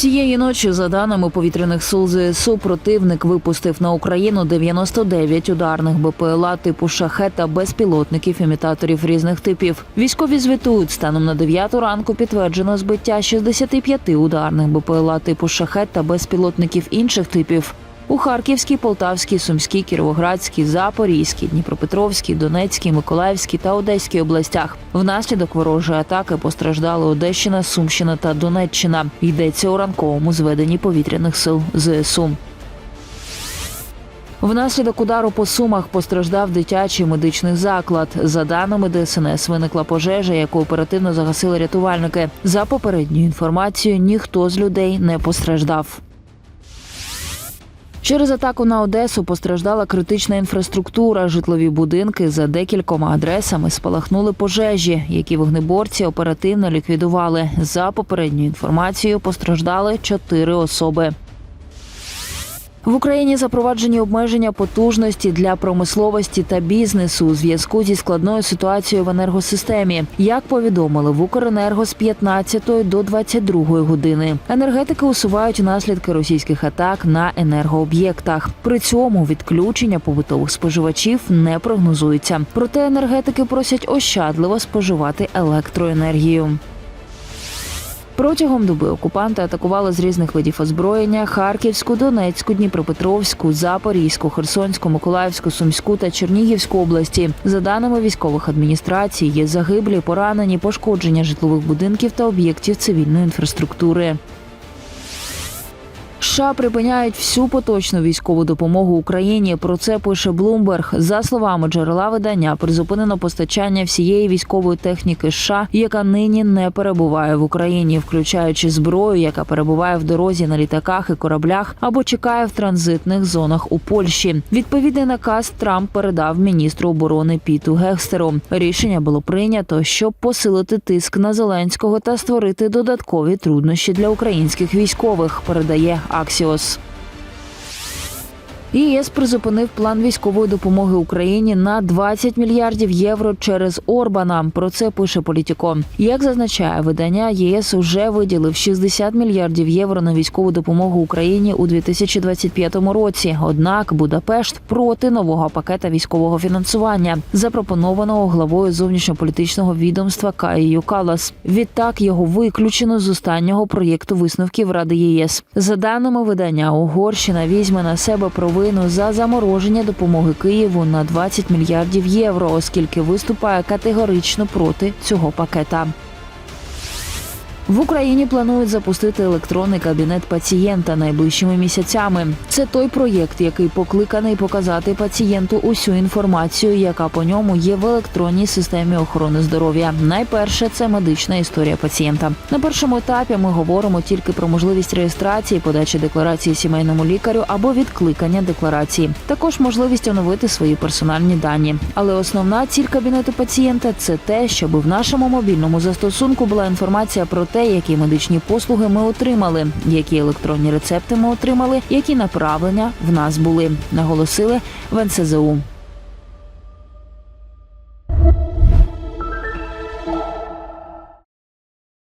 Цієї ночі, за даними повітряних сил ЗСУ, противник випустив на Україну 99 ударних БПЛА типу шахет та безпілотників імітаторів різних типів. Військові звітують станом на 9 ранку підтверджено збиття 65 ударних БПЛА типу шахет та безпілотників інших типів. У Харківській, Полтавській, Сумській, Кіровоградській, Запорізькій, Дніпропетровській, Донецькій, Миколаївській та Одеській областях. Внаслідок ворожої атаки постраждали Одещина, Сумщина та Донеччина. Йдеться у ранковому зведенні повітряних сил ЗСУ. Внаслідок удару по сумах постраждав дитячий медичний заклад. За даними ДСНС, виникла пожежа, яку оперативно загасили рятувальники. За попередньою інформацією, ніхто з людей не постраждав. Через атаку на Одесу постраждала критична інфраструктура. Житлові будинки за декількома адресами спалахнули пожежі, які вогнеборці оперативно ліквідували. За попередньою інформацією, постраждали чотири особи. В Україні запроваджені обмеження потужності для промисловості та бізнесу у зв'язку зі складною ситуацією в енергосистемі. Як повідомили в Укренерго з 15 до 22 години. Енергетики усувають наслідки російських атак на енергооб'єктах. При цьому відключення побутових споживачів не прогнозується. Проте енергетики просять ощадливо споживати електроенергію. Протягом доби окупанти атакували з різних видів озброєння Харківську, Донецьку, Дніпропетровську, Запорізьку, Херсонську, Миколаївську, Сумську та Чернігівську області. За даними військових адміністрацій, є загиблі, поранені, пошкодження житлових будинків та об'єктів цивільної інфраструктури. США припиняють всю поточну військову допомогу Україні. Про це пише Блумберг. За словами джерела видання, призупинено постачання всієї військової техніки США, яка нині не перебуває в Україні, включаючи зброю, яка перебуває в дорозі на літаках і кораблях або чекає в транзитних зонах у Польщі. Відповідний наказ Трамп передав міністру оборони Піту Гекстеру. Рішення було прийнято, щоб посилити тиск на Зеленського та створити додаткові труднощі для українських військових. Передає Аксіос. ЄС призупинив план військової допомоги Україні на 20 мільярдів євро через Орбана. Про це пише Політіко. Як зазначає видання, ЄС уже виділив 60 мільярдів євро на військову допомогу Україні у 2025 році. Однак Будапешт проти нового пакета військового фінансування, запропонованого главою зовнішньополітичного відомства Каїю Калас. Відтак його виключено з останнього проєкту висновків Ради ЄС. За даними видання, Угорщина візьме на себе провину за замороження допомоги Києву на 20 мільярдів євро, оскільки виступає категорично проти цього пакета. В Україні планують запустити електронний кабінет пацієнта найближчими місяцями. Це той проєкт, який покликаний показати пацієнту усю інформацію, яка по ньому є в електронній системі охорони здоров'я. Найперше це медична історія пацієнта. На першому етапі ми говоримо тільки про можливість реєстрації, подачі декларації сімейному лікарю або відкликання декларації. Також можливість оновити свої персональні дані. Але основна ціль кабінету пацієнта це те, щоб в нашому мобільному застосунку була інформація про те, які медичні послуги ми отримали, які електронні рецепти ми отримали, які направлення в нас були, наголосили в НСЗУ.